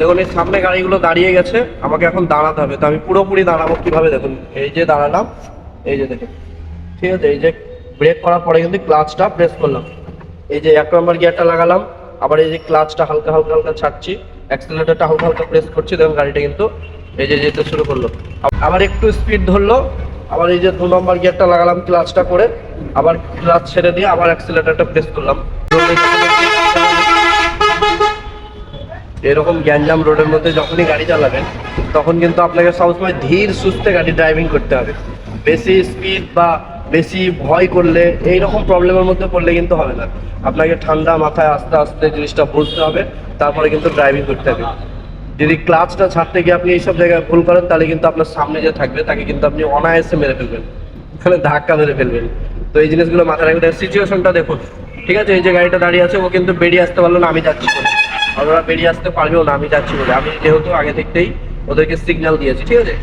দেখুন, এই সামনে গাড়িগুলো দাঁড়িয়ে গেছে, আমাকে এখন দাঁড়াতে হবে। তো আমি পুরোপুরি দাঁড়াবো কীভাবে? দেখুন, এই যে দাঁড়ালাম, এই যে দেখুন। ঠিক আছে, এই যে ব্রেক করার পরে কিন্তু ক্লাচটা প্রেস করলাম। এই যে এক নম্বর গিয়ারটা লাগালাম, আবার এই যে ক্লাচটা হালকা হালকা হালকা ছাড়ছি অ্যাক্সিলেটারটা হালকা হালকা প্রেস করছি, দেখুন গাড়িটা কিন্তু এই যে যেতে শুরু করল। আবার একটু স্পিড ধরলো, আবার এই যে দু নম্বর গিয়ারটা লাগালাম ক্লাচটা করে, আবার ক্লাচ ছেড়ে দিয়ে আবার অ্যাক্সিলেটারটা প্রেস করলাম। এরকম গ্যাঞ্জাম রোডের মধ্যে যখনই গাড়ি চালাবেন, তখন কিন্তু আপনাকে সবসময় ধীর, সুস্থে গাড়ি ড্রাইভিং করতে হবে। বেশি স্পিড বা বেশি ভয় করলে এই রকম প্রবলেমের মধ্যে পড়লে কিন্তু হবে না। আপনাকে ঠান্ডা মাথায় আস্তে আস্তে জিনিসটা বুঝতে হবে, তারপরে কিন্তু ড্রাইভিং করতে হবে। যদি ক্লাচটা ছাড়তে গিয়ে আপনি এইসব জায়গায় ভুল করেন, তাহলে কিন্তু আপনার সামনে যে থাকবে, তাকে কিন্তু আপনি অনায়াসে মেরে ফেলবেন। ওখানে ধাক্কা মেরে ফেলবেন। তো এই জিনিসগুলো মাথায় রাখবেন। সিচুয়েশনটা দেখুন। ঠিক আছে, এই যে গাড়িটা দাঁড়িয়ে আছে, ও কিন্তু বেরিয়ে আসতে পারল না, আমি যাচ্ছি। ওরা বেরিয়ে আসতে পারবেও না, আমি যাচ্ছি বলে। আমি যেহেতু আগে থেকেই ওদেরকে সিগন্যাল দিয়েছি, ঠিক আছে?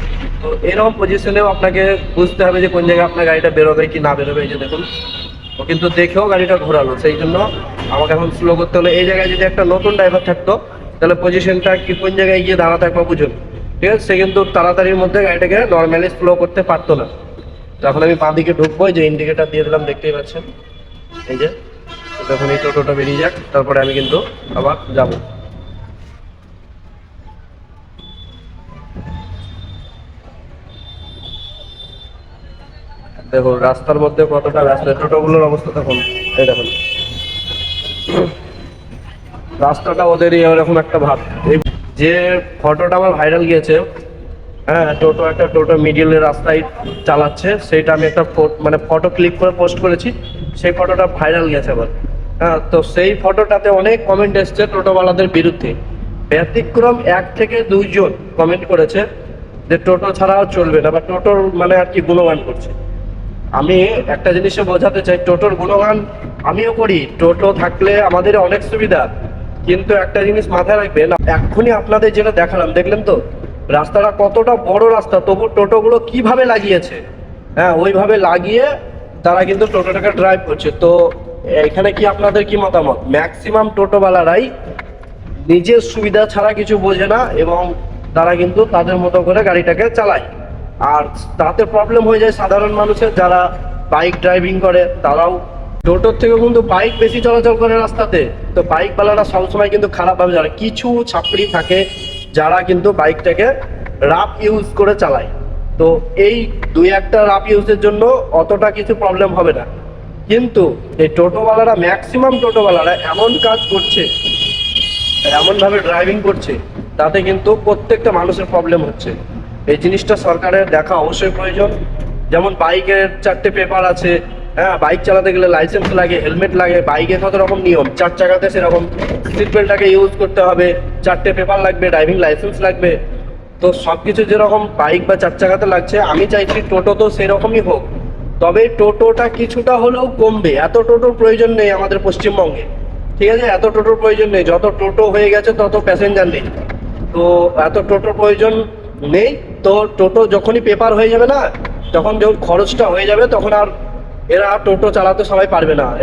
তো এরকম পজিশনেও আপনাকে বুঝতে হবে যে কোন জায়গায় আপনার গাড়িটা বেরোবে কি না বেরোবে, এই যে দেখুন। ও কিন্তু দেখেও গাড়িটা ঘোরালো, সেই জন্য আমাকে এখন স্লো করতে হলো। এই জায়গায় যদি একটা নতুন ড্রাইভার থাকতো, তাহলে পজিশনটা কি কোন জায়গায় গিয়ে দাঁড়াতে একবার বুঝুন। ঠিক আছে? সে কিন্তু তাড়াতাড়ির মধ্যে গাড়িটাকে নর্মালি স্লো করতে পারতো না। তো এখন আমি বাঁ দিকে ঢুকবো যে ইন্ডিকেটার দিয়ে দিলাম, দেখতেই পাচ্ছেন? এই যে তখন এই টোটোটা বেরিয়ে যাক, তারপরে আমি কিন্তু আবার যাব। দেখুন রাস্তার মধ্যে কতটা ব্যস্ত টোটোগুলোর অবস্থা তখন এই দেখুন। রাস্তাটা ওদেরই এরকম একটা ভাব। এই যে ফটোটা আমার ভাইরাল গিয়েছে হ্যাঁ টোটো একটা টোটো মিডিলের রাস্তায় চালাচ্ছে সেটা আমি একটা মানে ফটো ক্লিক করে পোস্ট করেছি, সেই ফটোটা ভাইরাল গেছে আবার। হ্যাঁ তো সেই ফটোটাতে অনেক কমেন্ট এসছে টোটোওয়ালাদের বিরুদ্ধে। ব্যতিক্রম এক থেকে দুইজন কমেন্ট করেছে যে টোটো ছাড়াও চলবে না বা টোটোর মানে আর কি গুণগান করছে। আমি একটা জিনিসে বোঝাতে চাই, টোটোর গুণগান আমিও করি, টোটো থাকলে আমাদের অনেক সুবিধা। কিন্তু একটা জিনিস মাথায় রাখবেন, এক্ষুনি আপনাদের যেটা দেখালাম, দেখলেন তো? রাস্তাটা কতটা বড় রাস্তা, তবু টোটোগুলো কীভাবে লাগিয়েছে? হ্যাঁ ওইভাবে লাগিয়ে তারা কিন্তু টোটোটাকে ড্রাইভ করছে। তো এখানে কি আপনাদের কি মতামত? ম্যাক্সিমাম টোটোওয়ালারাই নিজের সুবিধা ছাড়া কিছু বোঝে না এবং তারা কিন্তু তাদের মতো করে গাড়িটাকে চালায়। আর তাতে প্রবলেম হয়ে যায় সাধারণ মানুষের যারা বাইক ড্রাইভিং করে, তারাও টোটোর থেকে কিন্তু বাইক বেশি চলাচল করে রাস্তাতে। তো বাইকওয়ালারা সবসময় কিন্তু খারাপভাবে চালায় কিছু ছাপড়ি থাকে যারা কিন্তু বাইকটাকে রাফ ইউজ করে চালায়। তো এই দুই একটা রাফ ইউজের জন্য অতটা কিছু প্রবলেম হবে না। কিন্তু এই টোটোওয়ালারা ম্যাক্সিমাম টোটোওয়ালারা এমন কাজ করছে, এমনভাবে ড্রাইভিং করছে, তাতে কিন্তু প্রত্যেকটা মানুষের প্রবলেম হচ্ছে। এই জিনিসটা সরকারের দেখা অবশ্যই প্রয়োজন। যেমন বাইকের চারটে পেপার আছে হ্যাঁ বাইক চালাতে গেলে লাইসেন্স লাগে হেলমেট লাগে বাইকে কত রকম নিয়ম, চার চাকাতে সেরকম। সিট বেল্টটাকে ইউজ করতে হবে, চারটে পেপার লাগবে ড্রাইভিং লাইসেন্স লাগবে। তো সব কিছু যেরকম বাইক বা চার চাকাতে লাগছে, আমি চাইছি টোটো তো সেরকমই হোক। তবে টোটোটা কিছুটা হলেও কমবে। এত টোটোর প্রয়োজন নেই আমাদের পশ্চিমবঙ্গে। ঠিক আছে? এত টোটোর প্রয়োজন নেই। যত টোটো হয়ে গেছে, তত প্যাসেঞ্জার নেই। তো এত টোটোর প্রয়োজন নেই। তো টোটো যখনই পেপার হয়ে যাবে না তখন যখন খরচটা হয়ে যাবে, তখন আর এরা টোটো চালাতে সবাই পারবে না।